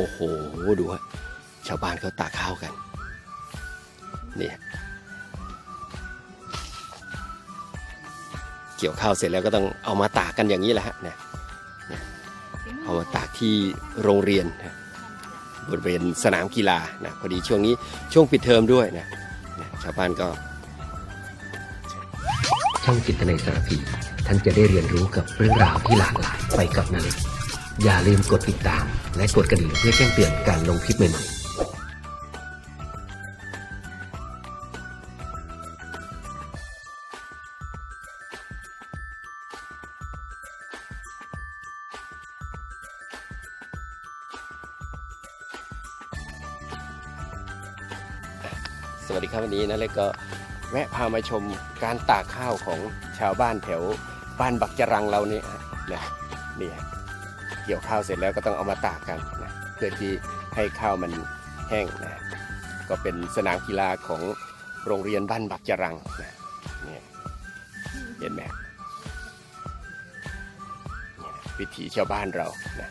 โอ้โห ดูฮะชาวบ้านเขาตากข้าวกันนี่เกี่ยวข้าวเสร็จแล้วก็ต้องเอามาตากกันอย่างนี้แหละฮะเนี่ยเอามาตากที่โรงเรียนนะบริเวณสนามกีฬานะพอดีช่วงนี้ช่วงปิดเทอมด้วยนะนะชาวบ้านก็ ช่องจิตในสารพีท่านจะได้เรียนรู้กับเรื่องราวที่หลากหลายไปกับนาเล็ก อย่าลืมกดติดตาม และกดกระดิ่งเพื่อแจ้งเตือนการลงคลิปใหม่ๆสวัสดีครับวันนี้นะเล็กก็แวะพามาชมการตากข้าวของชาวบ้านแถวบ้านบักจรังเราเนี่ยนะนี่ เกี่ยวข้าวเสร็จแล้วก็ต้องเอามาตากกันนะเพื่อที่ให้ข้าวมันแห้งนะก็เป็นสนามกีฬาของโรงเรียนบ้านบักจรังนะนี่เห็นไหมวิถีชาวบ้านเรานะ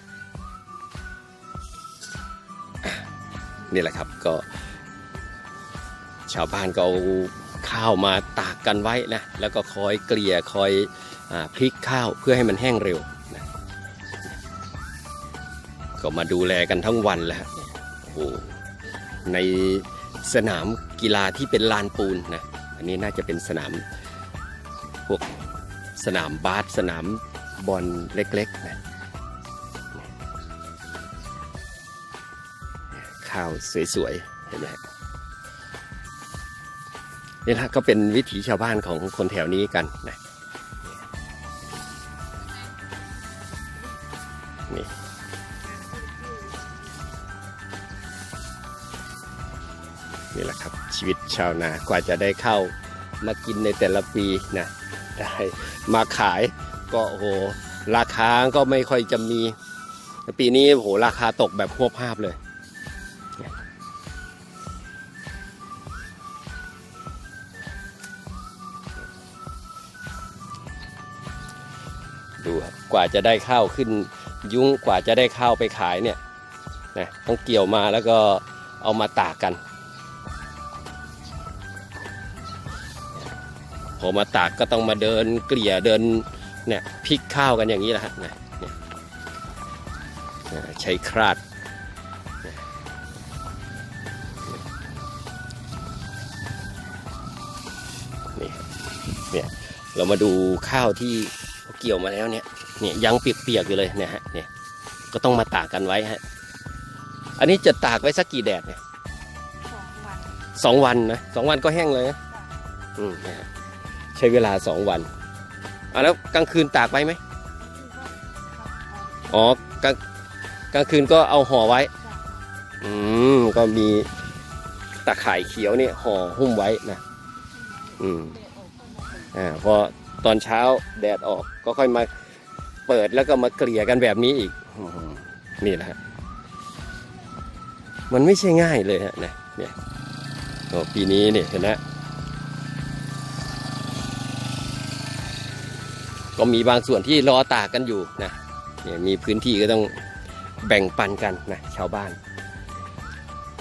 นี่แหละครับก็ชาวบ้านก็เอาข้าวมาตากกันไว้นะแล้วก็คอยเกลี่ยคอยอพลิกข้าวเพื่อให้มันแห้งเร็ว ก็มาดูแลกันทั้งวันแล้วฮะโอ้โหในสนามกีฬาที่เป็นลานปูนนะอันนี้น่าจะเป็นสนามพวกสนามบาสสนามบอลเล็กๆนะข้าวสวยๆเห็นไหมนี่ละก็เป็นวิถีชาวบ้านของคนแถวนี้กันนะนี่ นี่แหละครับ ชีวิตชาวนากว่าจะได้เข้ามากินในแต่ละปีนะได้มาขายก็โอ้โหราคาก็ไม่ค่อยจะมี ปีนี้โอ้โหราคาตกแบบพวบภาพเลยดูครับกว่าจะได้ข้าวขึ้นยุ้งกว่าจะได้ข้าวไปขายเนี่ยนะต้องเกี่ยวมาแล้วก็เอามาตากกัน พอมาตากก็ต้องมาเดินเกลี่ยเดินเนี่ยพลิกข้าวกันอย่างนี้แหละฮะนะเนี่ยนะใช้คราดนี่ครับเนี่ยเรามาดูข้าวที่เขาเกี่ยวมาแล้วเนี่ยเนี่ยยังเปียกๆอยู่เลยเนี่ยฮะเนี่ยก็ต้องมาตากกันไว้ฮะอันนี้จะตากไว้สักกี่แดดเนี่ยสองวันสองวันนะสองวันก็แห้งเลยนะอืมเนี่ยฮะ ใช้เวลาสองวันอะแล้วกลางคืนตากไว้ไหมอ๋อกลางกลางคืนก็เอาห่อไว้ อืมก็มีตะข่ายเขียวเนี่ยห่อหุ้มไว้นะอืมอ่าพอตอนเช้าแดดออกก็ค่อยมาเปิดแล้วก็มาเกลี่ยกันแบบนี้อีกอื้อหือนี่แหละฮะมันไม่ใช่ง่ายเลยฮะนะเนี่ยโอ้ปีนี้เนี่ยเห็นไหม ก็มีบางส่วนที่รอตากกันอยู่นะเนี่ยมีพื้นที่ก็ต้องแบ่งปันกันนะชาวบ้าน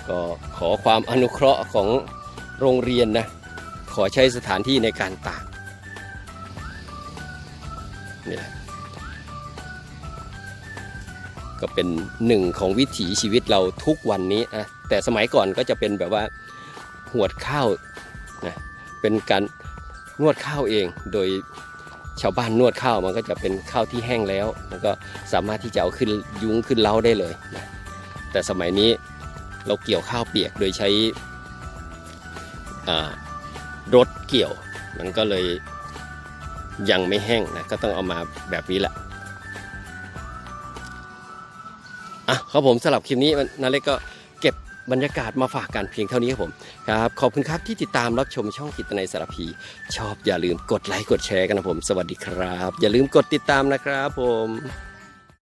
ก็ขอความอนุเคราะห์ของโรงเรียนนะขอใช้สถานที่ในการตากนี่แหละก็เป็นหนึ่งของวิถีชีวิตเราทุกวันนี้นะแต่สมัยก่อนก็จะเป็นแบบว่าหวดข้าวนะเป็นการนวดข้าวเองโดย ชาวบ้านนวดข้าวมันก็จะเป็นข้าวที่แห้งแล้ว มันก็สามารถที่จะเอาขึ้นยุ้งขึ้นเล้าได้เลยนะแต่สมัยนี้เราเกี่ยวข้าวเปียกโดยใช้รถเกี่ยว มันก็เลยยังไม่แห้งนะก็ต้องเอามาแบบนี้แหละอะครับผมสำหรับคลิปนี้นาเล็กก็ บรรยากาศมาฝากกันเพียงเท่านี้ครับผมครับขอบคุณครับที่ติดตามรับชมช่องกิตนายสารพี ชอบอย่าลืมกดไลค์กดแชร์กันนะผม สวัสดีครับ อย่าลืมกดติดตามนะครับผม